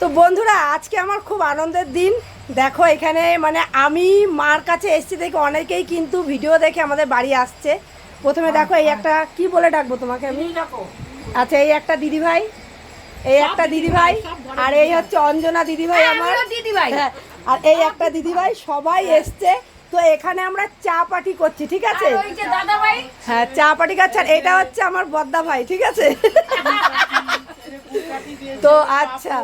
তো বন্ধুরা আজকে আমার খুব আনন্দের দিন। দেখো এখানে মানে আমি মার কাছে এসেছি দেখে অনেকেই কিন্তু ভিডিও দেখে আমাদের বাড়ি আসছে। প্রথমে দেখো এই একটা কি বলে ডাকবো তোমাকে আমি? আচ্ছা এই একটা দিদি ভাই এই একটা দিদি ভাই আর এই হচ্ছে অঞ্জনা দিদি ভাই আমার। দিদি ভাই হ্যাঁ, আর এই একটা দিদি ভাই সবাই এসছে। তো এখানে আমরা চা পার্টি করছি ঠিক আছে? হ্যাঁ চা পার্টি খাচ্ছে আর এটা হচ্ছে আমার বদ্দা ভাই ঠিক আছে? তো আচ্ছা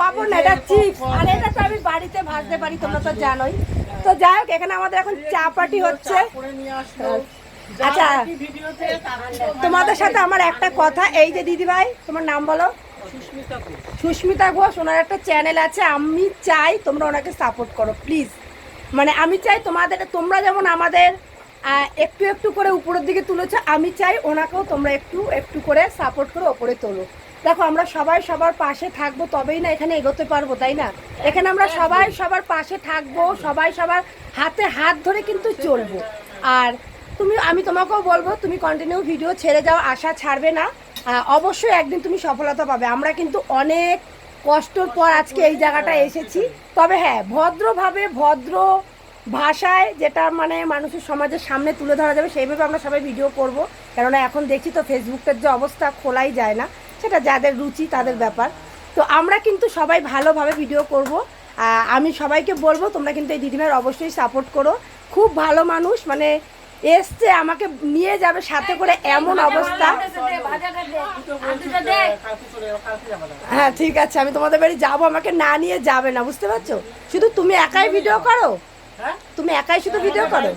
পাপড় না এটা চিপস আর এটা তো আমি বাড়িতে ভাজতে পারি তোমরা তো জানোই। তো যাই হোক এখানে আমাদের এখন চা পার্টি হচ্ছে। আচ্ছা তোমাদের সাথে আমার একটা কথা। এই যে দিদি ভাই তোমার নাম বলো? সুস্মিতা ঘোষ। ওনার একটা চ্যানেল আছে। আমি চাই তোমরা ওনাকে সাপোর্ট করো প্লিজ মানে আমি চাই তোমাদের তোমরা যেমন আমাদের একটু একটু করে উপরের দিকে তুলেছো আমি চাই ওনাকেও তোমরা একটু একটু করে সাপোর্ট করে ওপরে তোলো। দেখো আমরা সবাই সবার পাশে থাকব তবেই না এখানে এগোতে পারব তাই না? এখানে আমরা সবাই সবার পাশে থাকব সবাই সবার হাতে হাত ধরে কিন্তু চলবো। আর তুমি আমি তোমাকেও বলব তুমি কন্টিনিউ ভিডিও ছেড়ে যাও আশা ছাড়বে না। অবশ্যই একদিন তুমি সফলতা পাবে। আমরা কিন্তু অনেক কষ্টর পর আজকে এই জায়গাটা এসেছি। তবে হ্যাঁ ভদ্রভাবে ভদ্র ভাষায় যেটা মানে মানুষের সমাজের সামনে তুলে ধরা যাবে সেইভাবে আমরা সবাই ভিডিও করব। কেননা এখন দেখছি তো ফেসবুকের যে অবস্থা খোলাই যায় না। সেটা যাদের রুচি তাদের ব্যাপার। তো আমরা কিন্তু সবাই ভালোভাবে ভিডিও করব। আমি সবাইকে বলব তোমরা কিন্তু এই দিদিভাইয়ের অবশ্যই সাপোর্ট করো। খুব ভালো মানুষ মানে এসছে আমাকে নিয়ে যাবে সাথে করে এমন অবস্থা। হ্যাঁ ঠিক আছে আমি তোমাদের বাড়ি যাব আমাকে না নিয়ে যাবে না বুঝতে পারছ? শুধু তুমি একাই ভিডিও করো? তুমি একাই শুধু ভিডিও করো?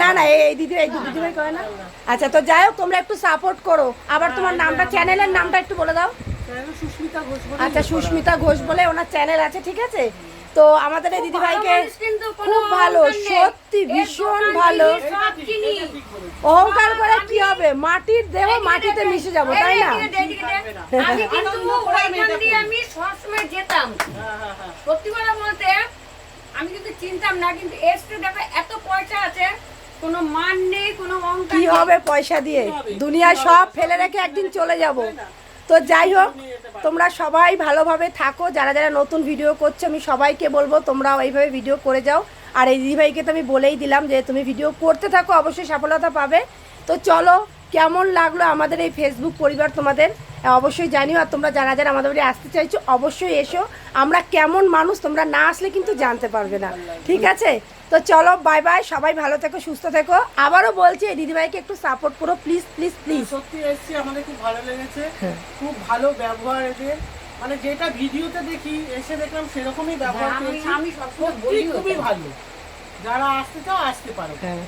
না না এই এই দিদি এই দিদি ভাই করে না। আচ্ছা তো যাই হোক তোমরা একটু সাপোর্ট করো। আবার তোমার নামটা চ্যানেলের নামটা একটু বলে দাও। আচ্ছা সুস্মিতা ঘোষ বলে ওনার চ্যানেল আছে ঠিক আছে? তো আমাদের এই দিদি ভাইকে খুব ভালো সত্যি ভীষণ ভালো। অহংকার করে কি হবে? মাটির দেহ মাটিতে মিশে যাব তাই না। আমি কিন্তু ওইখান দিয়ে আমি সবসময় যেতাম। সত্যি কথা বলতে আমি কিন্তু চিনতাম না কিন্তু এসতে দেখো এত পয়সা আছে কোনো মান নেই কোনো অহংকার কি হবে পয়সা দিয়ে? দুনিয়ায় সব ফেলে রেখে একদিন চলে যাব। তো যাই হোক তোমরা সবাই ভালোভাবে থাকো। যারা যারা নতুন ভিডিও করছ আমি সবাইকে বলব তোমরাও এইভাবে ভিডিও করে যাও। আর এই দিদিভাইকে তো আমি বলেই দিলাম যে তুমি ভিডিও করতে থাকো অবশ্যই সফলতা পাবে। তো চলো কেমন লাগল আমাদের এই ফেসবুক পরিবার তোমাদের? অবশ্যই জানিও আর তোমরা যারা যারা আমাদের বাড়ি আসতে চাইছো অবশ্যই এসো। আমরা কেমন মানুষ তোমরা না আসলে কিন্তু জানতে পারবে না। ঠিক আছে? তো চলো বাই বাই সবাই ভালো থেকো সুস্থ থেকো। আবারও বলছি এই দিদিভাইকে একটু সাপোর্ট করো প্লিজ প্লিজ প্লিজ সত্যি এসেছি আমাদের খুব ভালো লেগেছে। হ্যাঁ। খুব ভালো ব্যবহার এদের। মানে যেটা ভিডিওতে দেখি এসে দেখলাম সেরকমই ব্যবহার আমি- পেয়েছি। আমি সবসময় বলি খুবই ভালো। যারা আসতে চাও আসতে পারো। হ্যাঁ।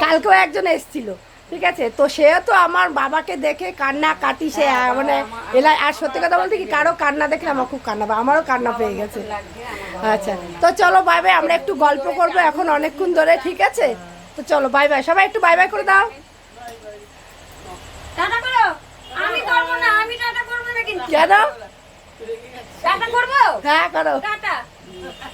কালকেও একজন এসেছিল। ঠিক আছে? তো সেও তো আমার বাবাকে দেখে কান্না কাটি সে মানে এলাই আর সত্যি কথা বলতে কি কারও কান্না দেখলে আমার খুব কান্না পায় আমারও কান্না পেয়ে গেছে। আচ্ছা তো চলো বাই বাই আমরা একটু গল্প করব এখন অনেকক্ষণ ধরে ঠিক আছে? তো চলো বাই বাই সবাই একটু বাই বাই করে দাও। আমি করব না আমি টাটা করব না কিন্তু। কেন? টাটা করব? হ্যাঁ করো।